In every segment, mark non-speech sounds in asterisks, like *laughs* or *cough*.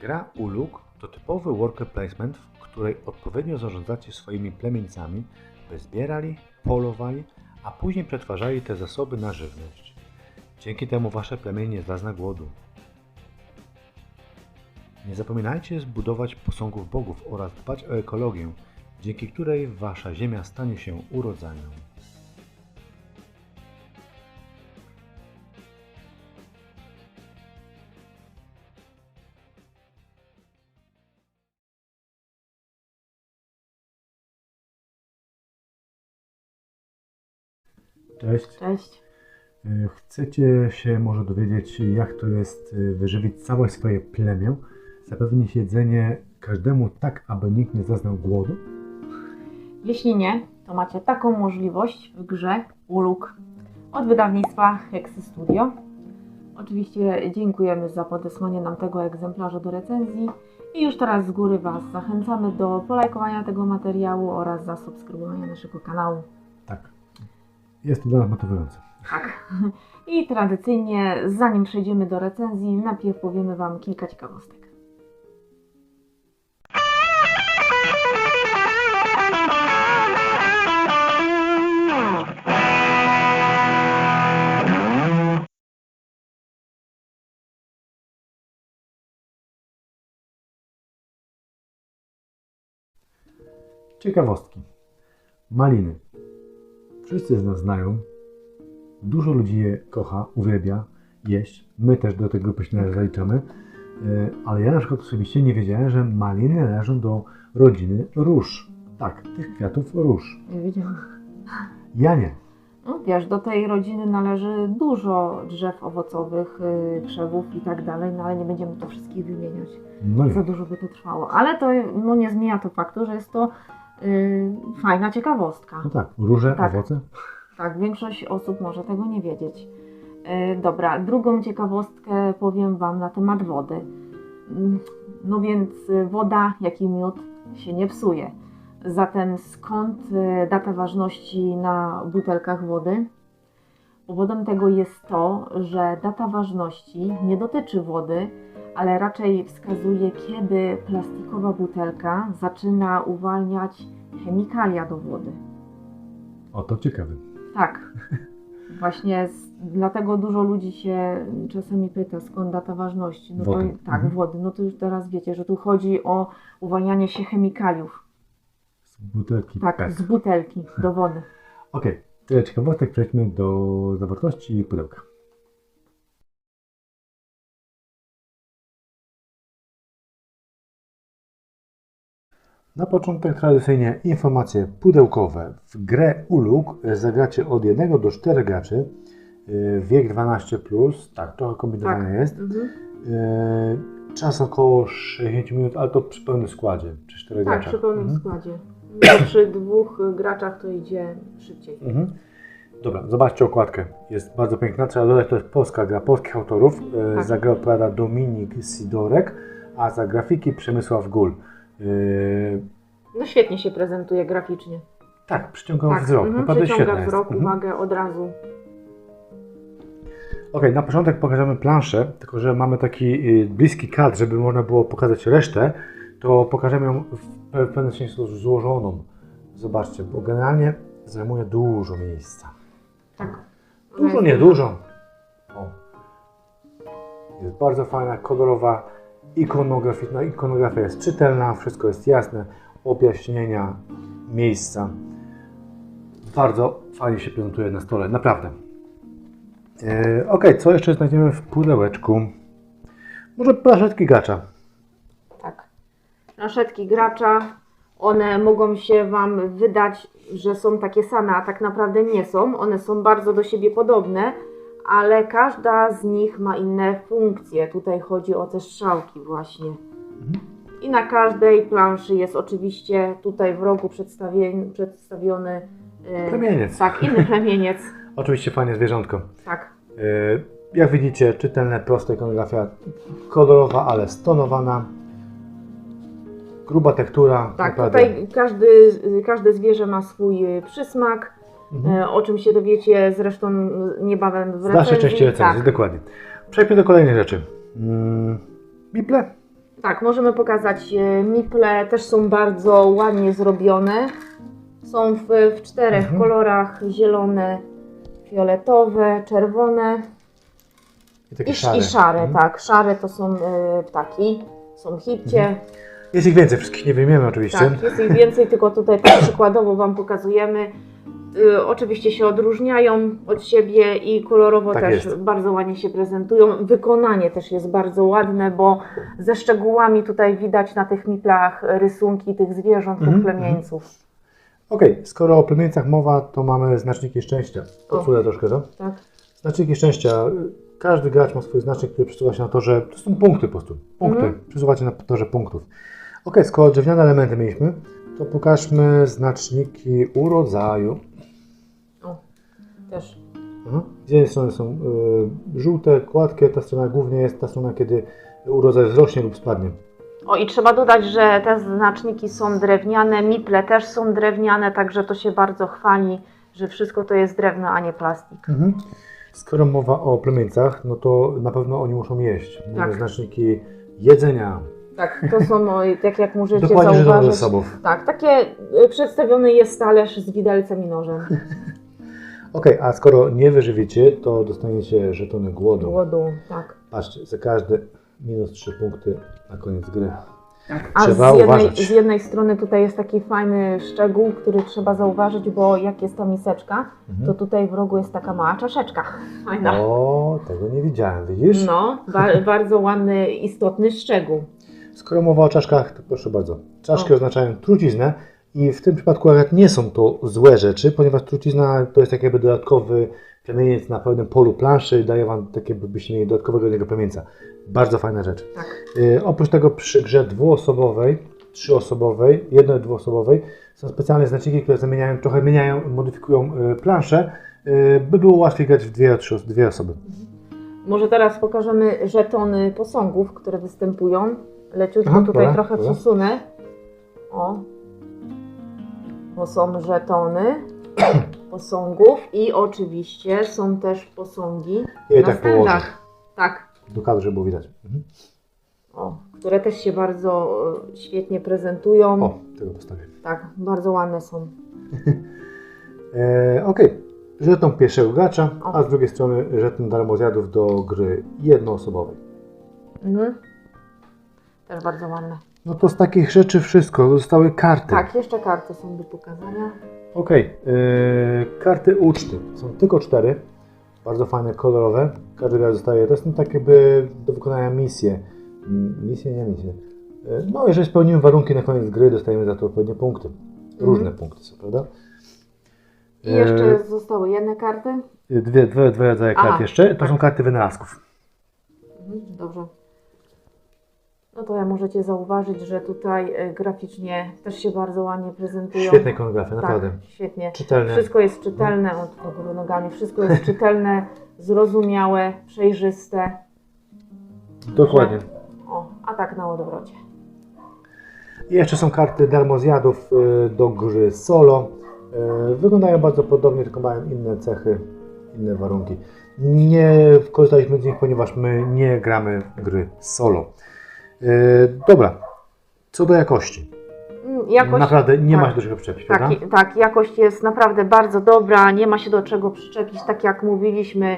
Gra Uluk to typowy worker placement, w której odpowiednio zarządzacie swoimi plemieńcami, by zbierali, polowali, a później przetwarzali te zasoby na żywność. Dzięki temu wasze plemię nie zazna głodu. Nie zapominajcie zbudować posągów bogów oraz dbać o ekologię, dzięki której wasza ziemia stanie się urodzajną. Cześć. Cześć. E, Chcecie się może dowiedzieć, jak to jest e, wyżywić całe swoje plemię, zapewnić jedzenie każdemu tak, aby nikt nie zaznał głodu? Jeśli nie, to macie taką możliwość w grze Uluk od wydawnictwa Hexy Studio. Oczywiście dziękujemy za podesłanie nam tego egzemplarza do recenzji i już teraz z góry Was zachęcamy do polajkowania tego materiału oraz zasubskrybowania naszego kanału. Jest to dla nas motywujące. Tak. I tradycyjnie, zanim przejdziemy do recenzji, najpierw powiemy Wam kilka ciekawostek. Ciekawostki. Maliny. Wszyscy z nas znają. Dużo ludzi je kocha, uwielbia jeść. My też do tej grupy się zaliczamy. E, Ale ja na przykład osobiście nie wiedziałem, że maliny należą do rodziny róż. Tak, tych kwiatów róż. Nie wiedziałam. Ja nie. No, wiesz, do tej rodziny należy dużo drzew owocowych, yy, krzewów i tak dalej, no ale nie będziemy tu wszystkich wymieniać. No Za dużo by to trwało. Ale to no, nie zmienia to faktu, że jest to fajna ciekawostka. No tak, róże, Tak. owoce. Tak, większość osób może tego nie wiedzieć. Yy, dobra, drugą ciekawostkę powiem Wam na temat wody. Mm, No więc y, woda, jak i miód się nie psuje. Zatem skąd y, data ważności na butelkach wody? Powodem tego jest to, że data ważności nie dotyczy wody, ale raczej wskazuje, kiedy plastikowa butelka zaczyna uwalniać chemikalia do wody. O, to ciekawe. Tak. *laughs* Właśnie z, dlatego dużo ludzi się czasami pyta, skąd data ważności. No Wody. To, tak, Mhm. wody. No to już teraz wiecie, że tu chodzi o uwalnianie się chemikaliów. Z butelki Tak, PET. z butelki do wody. *laughs* Okej, tyle ciekawostek. Przejdźmy do zawartości pudełka. Na początek tradycyjnie informacje pudełkowe. W grę Uluk zagracie od 1 do 4 graczy. Yy, Wiek 12, tak, trochę kombinowane Tak. jest. Mhm. Yy, Czas około 60 minut, ale to przy pełnym składzie, przy 4 Tak, graczach. przy pełnym Mhm. składzie. Przy dwóch graczach to idzie szybciej. Mhm. Dobra, zobaczcie okładkę. Jest bardzo piękna. Trzeba dodać, to jest polska gra, polskich autorów. E, Tak. Za grę odpowiada Dominik Sidorek, a za grafiki Przemysław Gul. E, No świetnie się prezentuje graficznie. tak, przyciąga tak, wzrok. Naprawdę przyciąga świetna wzrok, jest. Mhm. uwagę od razu. Okej, na początek pokażemy planszę, tylko że mamy taki y, bliski kadr, żeby można było pokazać resztę, to pokażemy ją w pe- w pewien sensie złożoną. Zobaczcie, bo generalnie zajmuje dużo miejsca. Tak. Dużo, nie dużo. O. Jest bardzo fajna, kolorowa, ikonograficzna. Ikonografia jest czytelna, wszystko jest jasne, objaśnienia, miejsca. Bardzo fajnie się prezentuje na stole, naprawdę. E, ok, co jeszcze znajdziemy w pudełeczku? Może plaszetki gacza. Tak. Naszetki gracza, one mogą się Wam wydać, że są takie same, a tak naprawdę nie są. One są bardzo do siebie podobne, ale każda z nich ma inne funkcje. Tutaj chodzi o te strzałki właśnie. I na każdej planszy jest oczywiście tutaj w rogu przedstawiony e, Plemieniec. Tak, inny plemieniec. *laughs* Oczywiście fajnie zwierzątko. Tak. E, Jak widzicie, czytelne, prosta ikonografia, kolorowa, ale stonowana. Gruba tektura. Tak, naprawdę. tutaj każdy, każde zwierzę ma swój przysmak, Mhm. e, o czym się dowiecie zresztą niebawem w recenzji. części recenzji, Tak, dokładnie. Przejdźmy do kolejnej rzeczy. Mm, Bible? Tak, możemy pokazać e, miple, też są bardzo ładnie zrobione. Są w, w czterech Mhm. kolorach: zielone, fioletowe, czerwone I i, szare. i szare. Mhm. Tak, szare to są e, ptaki, są hipcie. Jest ich więcej, wszystkich nie wymieniamy oczywiście. Tak, jest ich więcej, tylko tutaj tak przykładowo Wam pokazujemy. Y, oczywiście się odróżniają od siebie i kolorowo Tak też jest. bardzo ładnie się prezentują. Wykonanie też jest bardzo ładne, bo ze szczegółami tutaj widać na tych miplach rysunki tych zwierząt, tych plemieńców. Okej, skoro o plemieńcach mowa, to mamy znaczniki szczęścia. Podsuję troszkę to. Tak? Znaczniki szczęścia. Każdy gracz ma swój znacznik, który przesuwa się na torze. To są punkty po prostu. Punkty. Mhm. Przesuwacie na torze punktów. Ok, skoro drewniane elementy mieliśmy, to pokażmy znaczniki urodzaju. Też. Mhm. Z jednej strony są y, żółte, gładkie, ta strona głównie jest ta strona, kiedy urodzaj wzrośnie lub spadnie. O i trzeba dodać, że te znaczniki są drewniane, miple też są drewniane, także to się bardzo chwali, że wszystko to jest drewno, a nie plastik. Mhm. Skoro mowa o plemieńcach, no to na pewno oni muszą jeść. Mamy Tak. znaczniki jedzenia. Tak, to są, o, tak jak możecie Dokładnie zauważyć. Tak, takie y, przedstawiony jest talerz z widelcem i nożem. Ok, a skoro nie wyżywicie, to dostaniecie żetony głodu. Głodu, tak. Patrzcie, za każde minus 3 punkty na koniec gry. A z Trzeba jednej, uważać. z jednej strony tutaj jest taki fajny szczegół, który trzeba zauważyć, bo jak jest ta miseczka, Mhm. to tutaj w rogu jest taka mała czaszeczka. *laughs* Fajna. O, tego nie widziałem, widzisz? No, ba- *laughs* bardzo ładny, istotny szczegół. Skoro mowa o czaszkach, to proszę bardzo. Czaszki O. oznaczają truciznę i w tym przypadku akurat nie są to złe rzeczy, ponieważ trucizna to jest tak jakby dodatkowy plemieniec na pewnym polu planszy, daje Wam tak jakby byście mieli dodatkowego jednego plemieńca. Bardzo fajna rzecz. Tak. Yy, oprócz tego przy grze dwuosobowej, trzyosobowej, jedno- dwuosobowej są specjalne znaczniki, które zamieniają, trochę zmieniają, modyfikują yy, planszę, yy, by było łatwiej grać w dwie, trzy, dwie osoby. Może teraz pokażemy żetony posągów, które występują. Leciutko Aha, tutaj dobra, trochę dobra. przesunę. O. To są żetony *coughs* posągów i oczywiście są też posągi Ja je na tak położę. Tak. do kadry, żeby było widać. Mhm. O, które też się bardzo e, świetnie prezentują. O, tego postawię. Tak, bardzo ładne są. *laughs* E, ok, żeton pierwszego gracza, a z drugiej strony żeton darmozjadów do gry jednoosobowej. Mhm. Też bardzo ładne. No to z takich rzeczy wszystko, zostały karty. Tak, jeszcze karty są do pokazania. Ok, e, karty uczty. Są tylko cztery, bardzo fajne, kolorowe. Każdy gracz dostaje, to są tak jakby do wykonania misje. M, Misje, nie misje. E, no, jeżeli spełnimy warunki na koniec gry, dostajemy za to odpowiednie punkty. Różne punkty są, prawda? I jeszcze E, zostały jedne karty. Dwie, dwie, dwie rodzaje kart Aha, jeszcze. To tak. są karty wynalazków. Mhm, Dobrze. No to ja możecie zauważyć, że tutaj e, graficznie też się bardzo ładnie prezentują. Świetne ikonografie, tak, naprawdę. świetnie. Czytelne. Wszystko jest czytelne, od do góry nogami, wszystko jest czytelne, *laughs* zrozumiałe, przejrzyste. Dokładnie. O, a tak na odwrocie. I jeszcze są karty darmozjadów y, do gry solo. Y, Wyglądają bardzo podobnie, tylko mają inne cechy, inne warunki. Nie korzystaliśmy z nich, ponieważ my nie gramy gry solo. Y, Dobra, co do jakości. Mm, Jakość, Naprawdę nie tak. ma się do czego przyczepić, tak, prawda? tak, jakość jest naprawdę bardzo dobra, nie ma się do czego przyczepić, tak jak mówiliśmy.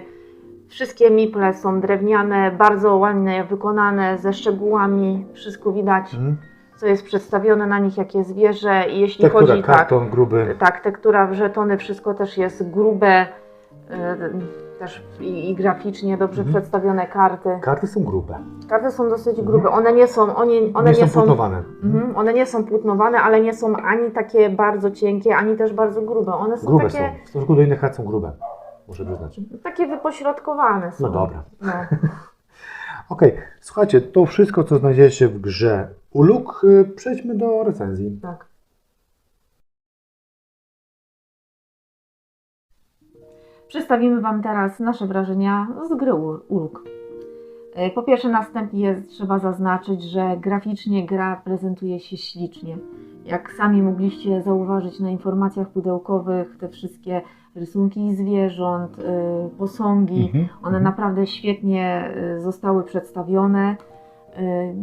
Wszystkie miple są drewniane, bardzo ładnie wykonane, ze szczegółami, wszystko widać. Mhm. co jest przedstawione na nich, jakie zwierzę i jeśli Tektura, chodzi tak, karton gruby. tak, tektura żetony, wszystko też jest grube, też i, i graficznie dobrze Mhm. przedstawione karty. Karty są grube. Karty są dosyć Mhm. grube, one nie są, one, one nie, nie, są płótnowane. mhm, one nie są płótnowane, ale nie są ani takie bardzo cienkie, ani też bardzo grube. One są Grube takie, są. W stosunku do innych kart są grube. Muszę przyznać. takie wypośrodkowane są. No dobra. No. *laughs* Okej, słuchajcie, to wszystko, co znajdziecie w grze Uluk. Y, Przejdźmy do recenzji. Tak. Przedstawimy Wam teraz nasze wrażenia z gry Ur- Uruk. E, Po pierwsze, na wstępie trzeba zaznaczyć, że graficznie gra prezentuje się ślicznie. Jak sami mogliście zauważyć na informacjach pudełkowych, te wszystkie rysunki zwierząt, y, posągi, Mhm, one mhm. naprawdę świetnie y, zostały przedstawione.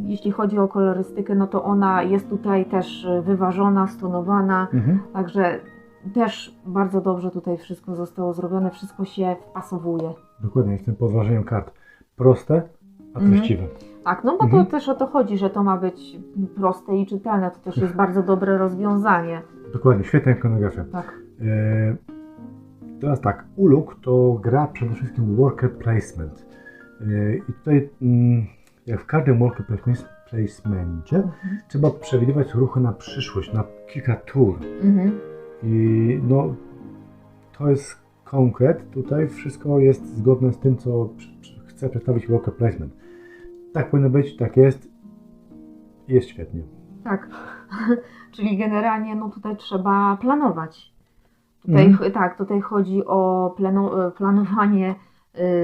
Jeśli chodzi o kolorystykę, no to ona jest tutaj też wyważona, stonowana, Mhm. także też bardzo dobrze tutaj wszystko zostało zrobione, wszystko się wpasowuje. Dokładnie, jestem pod wrażeniem kart. Proste, a Mhm. treściwe. Tak, no bo Mhm. to też o to chodzi, że to ma być proste i czytelne, to też jest bardzo dobre rozwiązanie. Dokładnie, świetna ikonografia. Tak. E, teraz tak, Uluk to gra przede wszystkim worker placement. E, I tutaj, mm, jak w każdym worker placement, placemencie, Mhm. trzeba przewidywać ruchy na przyszłość, na kilka tur. Mhm. I no, to jest konkret. Tutaj wszystko jest zgodne z tym, co chce przedstawić worker placement. Tak powinno być, tak jest. Jest świetnie. Tak. *laughs* Czyli generalnie no tutaj trzeba planować. Tutaj, Mhm. Tak, tutaj chodzi o plano, planowanie,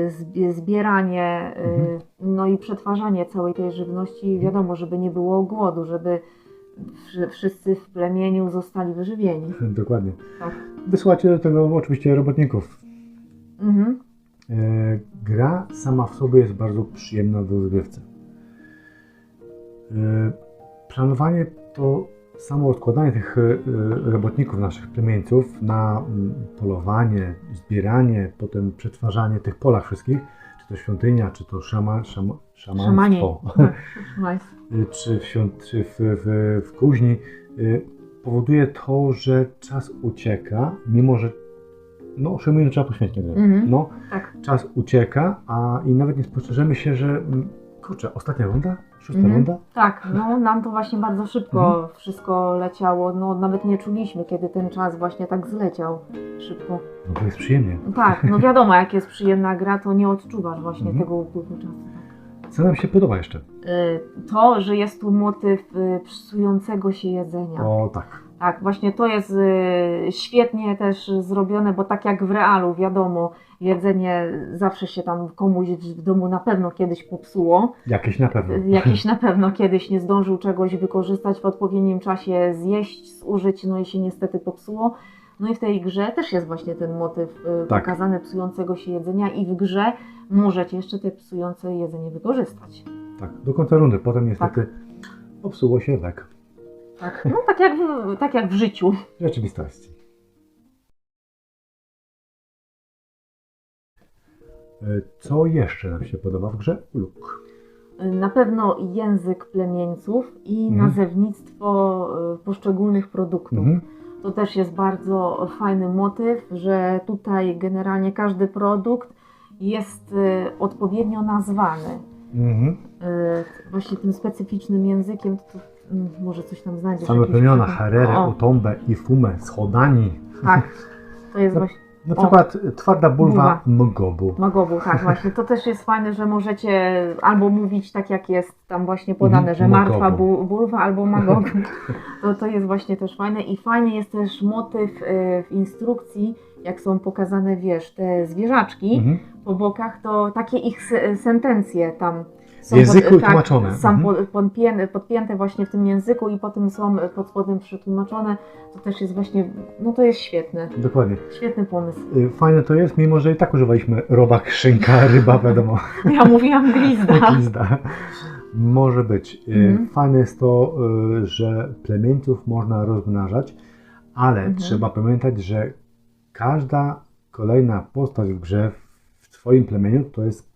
zbie- zbieranie, y, Mhm. no i przetwarzanie całej tej żywności. Wiadomo, żeby nie było głodu, żeby wszyscy w plemieniu zostali wyżywieni. *laughs* Dokładnie. Tak. Do tego oczywiście robotników. Mhm. E, gra sama w sobie jest bardzo przyjemna w rozgrywce. E, planowanie to samo odkładanie tych e, robotników, naszych plemieńców na mm, polowanie, zbieranie, potem przetwarzanie tych polach wszystkich, to świątynia, czy to szama, szama, Szamanie. *laughs* szamanstwo, Tak. Y, czy w, świąt, czy w, w, w kuźni, y, powoduje to, że czas ucieka, mimo że no 8 minut trzeba poświęcić. Mhm. No, Tak. czas ucieka, a i nawet nie spostrzeżemy się, że mm, kurczę, ostatnia runda, szósta Mhm. runda, Tak, no nam to właśnie bardzo szybko wszystko leciało. No nawet nie czuliśmy, kiedy ten czas właśnie tak zleciał szybko. no to jest przyjemnie. Tak, no *laughs* wiadomo, jak jest przyjemna gra, to nie odczuwasz właśnie Mhm. tego upływu czasu. Co nam się podoba jeszcze? Y, To, że jest tu motyw y, psującego się jedzenia. O tak, Tak, właśnie to jest y, świetnie też zrobione, bo tak jak w realu, wiadomo, jedzenie zawsze się tam komuś w domu na pewno kiedyś popsuło. jakieś na pewno. Jakiś na pewno kiedyś nie zdążył czegoś wykorzystać w odpowiednim czasie, zjeść, zużyć, no i się niestety popsuło. No i w tej grze też jest właśnie ten motyw y, Tak. pokazany psującego się jedzenia i w grze możecie jeszcze te psujące jedzenie wykorzystać. Tak, do końca rundy, potem niestety Tak. popsuło się lek Tak, no tak jak w, tak jak w życiu. w rzeczywistości. E, Co jeszcze nam się podoba w grze? Luk. Y, Na pewno język plemieńców i Mhm. nazewnictwo y, poszczególnych produktów. Mhm. To też jest bardzo fajny motyw, że tutaj generalnie każdy produkt jest odpowiednio nazwany. Mhm. Właśnie tym specyficznym językiem, to, może coś tam znajdziesz. Same jakiś plemiona, O, Utombe, Ifume, Schodani. Tak, to jest właśnie Na O. przykład twarda bulwa. Mgobu. Magobu, tak *laughs* właśnie. To też jest fajne, że możecie albo mówić tak jak jest tam właśnie podane, Mhm, że martwa Magobu. bu, bulwa albo magobu. *laughs* To, to jest właśnie też fajne i fajny jest też motyw y, w instrukcji, jak są pokazane, wiesz, te zwierzaczki Mhm. po bokach, to takie ich se- sentencje tam są języku pod, tak, tłumaczone. są Mhm. pod, podpięte, podpięte właśnie w tym języku i potem są pod spodem przetłumaczone. To też jest właśnie, no to jest świetne. Dokładnie. Świetny pomysł. Y, Fajne to jest, mimo że i tak używaliśmy robak, szynka, *laughs* ryba, wiadomo. *laughs* Ja mówiłam glizda. Glizda. *laughs* Może być. Y, Mhm. Fajne jest to, y, że plemieńców można rozmnażać, ale Mhm. trzeba pamiętać, że każda kolejna postać w grze w Twoim plemieniu to jest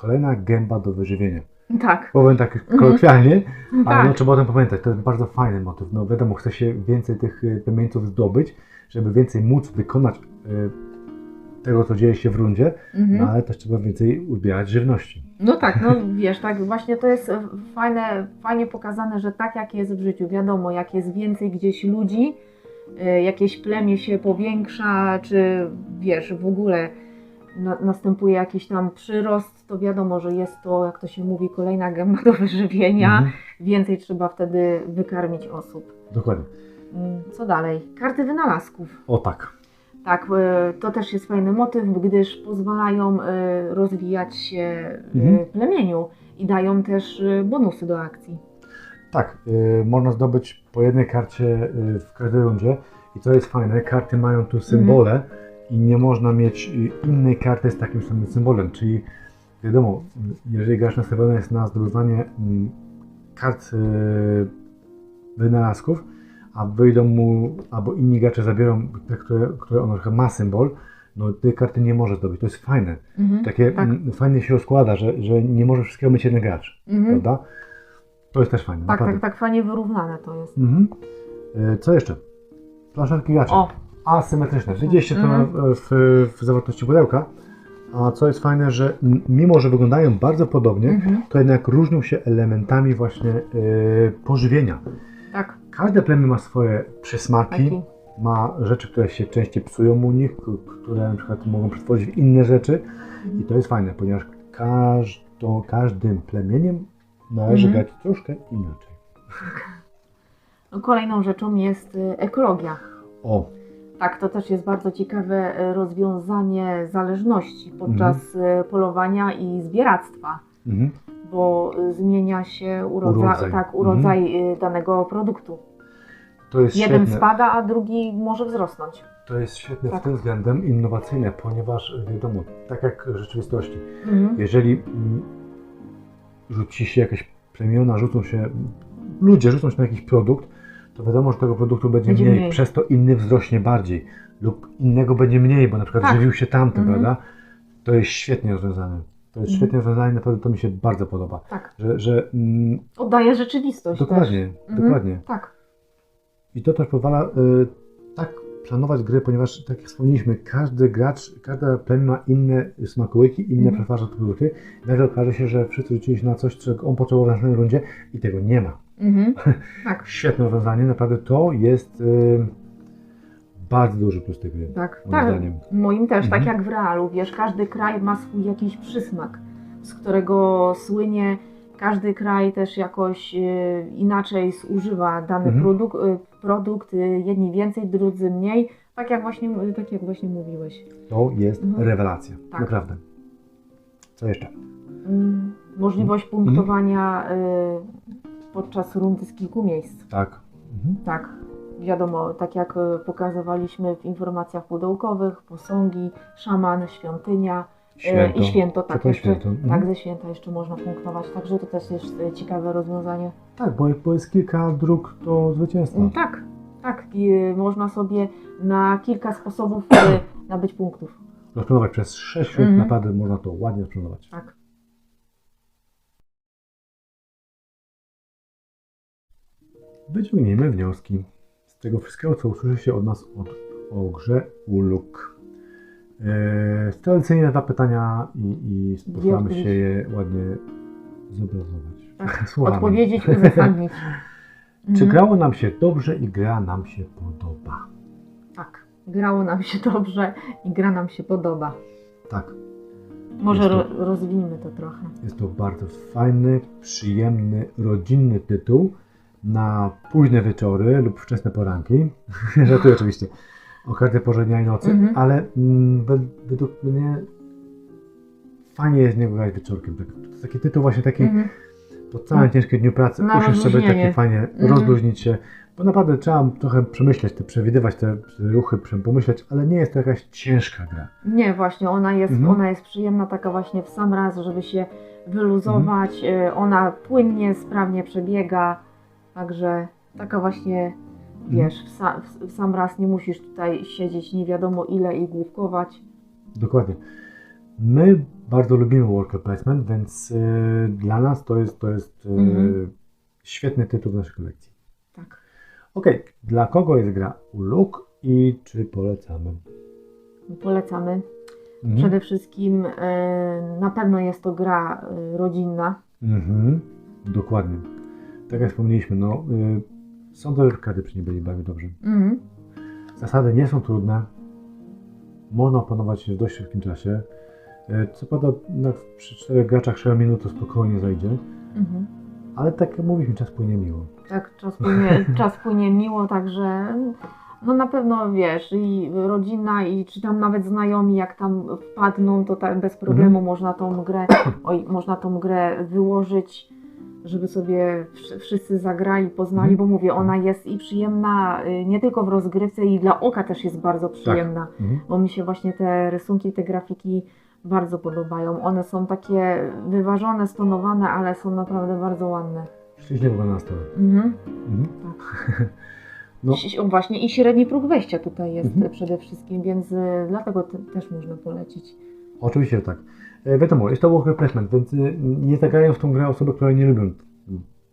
kolejna gęba do wyżywienia. Tak, Powiem tak kolokwialnie, ale no, tak. trzeba o tym pamiętać. To jest bardzo fajny motyw. No wiadomo, chce się więcej tych y, plemieńców zdobyć, żeby więcej móc wykonać y, tego, co dzieje się w rundzie, Mhm. no ale też trzeba więcej uzbierać żywności. No tak, no *laughs* wiesz, tak właśnie to jest e, fajne, fajnie pokazane, że tak jak jest w życiu, wiadomo, jak jest więcej gdzieś ludzi, e, jakieś plemię się powiększa, czy wiesz, w ogóle na, następuje jakiś tam przyrost, to wiadomo, że jest to, jak to się mówi, kolejna gęba do wyżywienia, Mhm. więcej trzeba wtedy wykarmić osób. Dokładnie. Mm, Co dalej? Karty wynalazków. O tak. Tak, e, to też jest fajny motyw, gdyż pozwalają e, rozwijać się e, Mhm. plemieniu i dają też bonusy do akcji. Tak, można zdobyć po jednej karcie w każdej rundzie i to jest fajne. Karty mają tu symbole i nie można mieć innej karty z takim samym symbolem, czyli wiadomo, jeżeli gracz nastawiony jest na zdobywanie mm, kart e, wynalazków, a wyjdą mu, albo inni gracze zabiorą te, które, które on przykład ma symbol, no tej karty nie może zdobyć. To jest fajne. Mhm. Takie tak. mm, fajnie się rozkłada, że, że nie może wszystkiego mieć jeden gracz, Mhm. prawda? To jest też fajne. Tak, naprawdę. tak, tak, fajnie wyrównane to jest. Mhm. E, Co jeszcze? Planszetki graczy. O, Asymetryczne. Widzieliście to Mhm. w, w zawartości pudełka. A co jest fajne, że mimo, że wyglądają bardzo podobnie, mhm. to jednak różnią się elementami właśnie e, pożywienia. tak, Każde plemię ma swoje przysmaki, taki. ma rzeczy, które się częściej psują u nich, które na przykład mogą przetworzyć w inne rzeczy. I to jest fajne, ponieważ każdą, każdym plemieniem należy Mhm. grać troszkę inaczej. *laughs* No, Kolejną rzeczą jest y, ekologia. O, Tak, to też jest bardzo ciekawe y, rozwiązanie zależności podczas y, polowania i zbieractwa, mhm. bo y, zmienia się urodza, Urodzaj. Tak, urodzaj y, danego produktu. to jest Jeden świetne. spada, a drugi może wzrosnąć. To jest świetne Tak. w tym względem innowacyjne, ponieważ wiadomo, tak jak w rzeczywistości, Mhm. jeżeli mm, rzuci się jakieś plemiona, rzucą się, ludzie rzucą się na jakiś produkt, to wiadomo, że tego produktu będzie, Będzie mniej, mniej. przez to inny wzrośnie bardziej lub innego będzie mniej, bo na przykład Tak. żywił się tamtym, Mhm. prawda? To jest świetnie rozwiązane. To jest Mhm. świetnie rozwiązane, naprawdę to mi się bardzo podoba. Tak, Że, że mm, oddaje rzeczywistość dokładnie, też. Mhm. dokładnie. Tak, I to też pozwala y, tak planować gry, ponieważ tak jak wspomnieliśmy, każdy gracz, każda plemię ma inne smakołyki, inne preferacje produkty. Nagle okaże się, że wszyscy rzucili się na coś, czego on potrzebował w następnej rundzie i tego nie ma. Mhm. *laughs* tak, Świetne rozwiązanie, naprawdę to jest y, bardzo duży plus tej gry. tak, Moim tak. zdaniem. Moim też, tak Mhm. jak w realu, wiesz, każdy kraj ma swój jakiś przysmak, z którego słynie. Każdy kraj też jakoś y, inaczej zużywa dany Mhm. produkt, y, produkt, y, jedni więcej, drudzy mniej, tak jak właśnie, tak jak właśnie mówiłeś. To jest Mhm. rewelacja, Tak. naprawdę. Co jeszcze? Mm, Możliwość Mhm. punktowania y, podczas rundy z kilku miejsc. Tak. Mhm. Tak, wiadomo, tak jak y, pokazywaliśmy w informacjach pudełkowych, posągi, szaman, świątynia y, Święto. i święto, tak, jeszcze, święto. Mhm. tak, ze święta jeszcze można punktować, także to też jest y, ciekawe rozwiązanie. Tak, bo, bo jest kilka dróg do zwycięstwa. Mm, Tak, tak, i, można sobie na kilka sposobów nabyć punktów. Rozplanować przez 6 rund, Mhm. naprawdę można to ładnie rozplanować. Tak. Wyciągniemy wnioski z tego wszystkiego, co usłyszy się od nas od, o grze Uluk. Eee, tradycyjnie dwa pytania i, i postaramy się je ładnie zobrazować. Tak, *laughs* Słowami. Odpowiedzieć, uzasadnić. *laughs* Czy Mhm. grało nam się dobrze i gra nam się podoba? Tak, grało nam się dobrze i gra nam się podoba. Tak, Może to- ro, rozwijmy to trochę. jest to bardzo fajny, przyjemny, rodzinny tytuł na późne wieczory lub wczesne poranki. *laughs* Żartuję oczywiście. O każdej porze dnia i nocy, Mhm. ale mm, wed- według mnie fajnie jest z niego grać wieczorkiem. Tak, to taki tytuł właśnie taki Mhm. po całym ciężkim dniu pracy, Na usiąść sobie takie fajnie, Mhm. rozluźnić się, bo naprawdę trzeba trochę przemyśleć, te, przewidywać te, ruchy, pomyśleć, ale nie jest to jakaś ciężka gra. Nie, właśnie, ona jest, Mhm. ona jest przyjemna taka właśnie w sam raz, żeby się wyluzować. Mhm. y, Ona płynnie, sprawnie przebiega, także taka właśnie, wiesz, w, sa, w, w sam raz nie musisz tutaj siedzieć nie wiadomo ile i główkować. Dokładnie. My bardzo lubimy worker placement, więc y, dla nas to jest, to jest y, Mhm. świetny tytuł w naszej kolekcji. Tak. Ok, dla kogo jest gra Uluk i czy polecamy? Polecamy. Mhm. Przede wszystkim y, na pewno jest to gra y, rodzinna. Mhm. Dokładnie. Tak jak wspomnieliśmy, no, y, sądzę, że każdy przy niej będzie bawił dobrze. Mhm. Zasady nie są trudne. Można opanować je w dość szybkim czasie. Y, Co prawda na, przy czterech graczach 6 minut to spokojnie zajdzie, Mhm. ale tak jak mówiliśmy, czas płynie miło. Tak, czas płynie, czas płynie miło, także no na pewno wiesz, i rodzina, i czy tam nawet znajomi, jak tam wpadną, to tak bez problemu można tą grę, oj, można tą grę wyłożyć, żeby sobie wsz- wszyscy zagrali, poznali, bo mówię, ona jest i przyjemna y, nie tylko w rozgrywce, i dla oka też jest bardzo przyjemna, Mhm. bo mi się właśnie te rysunki, te grafiki bardzo podobają. One są takie wyważone, stonowane, ale są naprawdę bardzo ładne. Ślicznie wygląda na stole. Mhm. Mhm. *laughs* No. Ś- o, Właśnie i średni próg wejścia tutaj jest Mhm. przede wszystkim, więc y, dlatego te, też można polecić. Oczywiście, tak. E, wiadomo, jest to work placement, więc y, nie zagrają w tą grę osoby, które nie lubią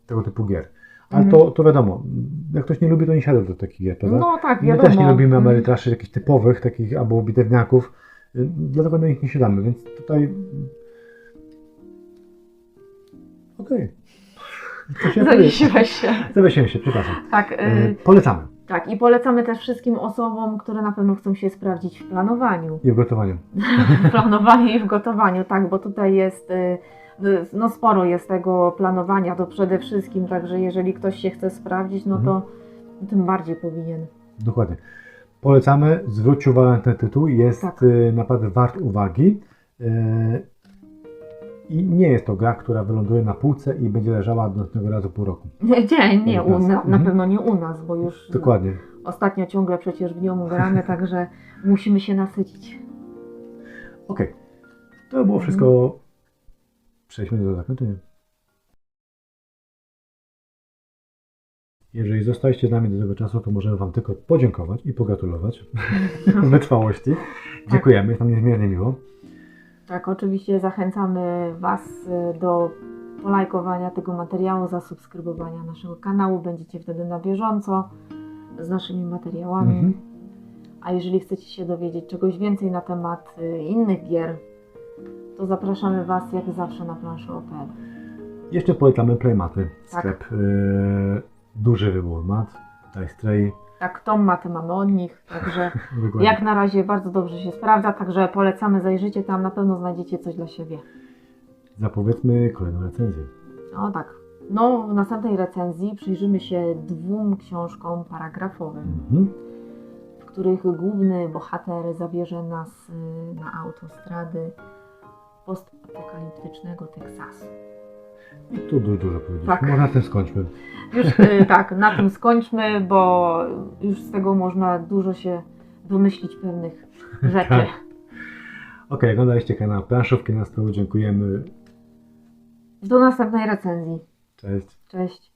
tego typu gier. Ale Mhm. to, to wiadomo, jak ktoś nie lubi, to nie siada do takich gier, prawda? No tak, My wiadomo. też nie lubimy Mhm. amerytraszy jakichś typowych, takich albo bitewniaków, y, dlatego do nich nie siadamy, więc tutaj... Okej. To się *laughs* Zawiesiłeś się. Zawiesiłem się, przepraszam. Tak, E, y, Polecamy tak, i polecamy też wszystkim osobom, które na pewno chcą się sprawdzić w planowaniu. i w gotowaniu. *laughs* w planowaniu i w gotowaniu, tak, bo tutaj jest, y, y, no sporo jest tego planowania, to przede wszystkim, także jeżeli ktoś się chce sprawdzić, no to tym bardziej powinien. Dokładnie. Polecamy, zwróćcie uwagę na ten tytuł, jest Tak. y, naprawdę wart uwagi. I nie jest to gra, która wyląduje na półce i będzie leżała do następnego razu pół roku. Nie, nie, nie u, na, na Mhm. pewno nie u nas, bo już Dokładnie. ostatnio ciągle przecież w nią gramy, *laughs* także musimy się nasycić. Okej. To było wszystko. Przejdźmy do zakończenia. Jeżeli zostaliście z nami do tego czasu, to możemy Wam tylko podziękować i pogratulować *laughs* *laughs* wytrwałości. Dziękujemy, jest nam niezmiernie miło. Tak, oczywiście zachęcamy Was y, do polajkowania tego materiału, zasubskrybowania naszego kanału. Będziecie wtedy na bieżąco z naszymi materiałami. Mhm. A jeżeli chcecie się dowiedzieć czegoś więcej na temat y, innych gier, to zapraszamy Was jak zawsze na planszę.pl. Jeszcze polecamy Playmaty, Tak. sklep. Yy, duży wybór mat, Dice Tray. Tak, tą matę mamy od nich, także *laughs* Dokładnie. jak na razie bardzo dobrze się sprawdza, także polecamy, zajrzyjcie tam, na pewno znajdziecie coś dla siebie. Zapowiedzmy kolejną recenzję. No tak. No, w następnej recenzji przyjrzymy się dwóm książkom paragrafowym, Mhm. w których główny bohater zabierze nas y, na autostrady postapokaliptycznego Teksasu. I tu dużo, dużo powiedzieć. Tak. Tym skończmy. Już y, *laughs* tak, na tym skończmy, bo już z tego można dużo się domyślić pewnych rzeczy. Tak. Okej, oglądaliście kanał Planszówki na stół. Dziękujemy. Do następnej recenzji. Cześć. Cześć.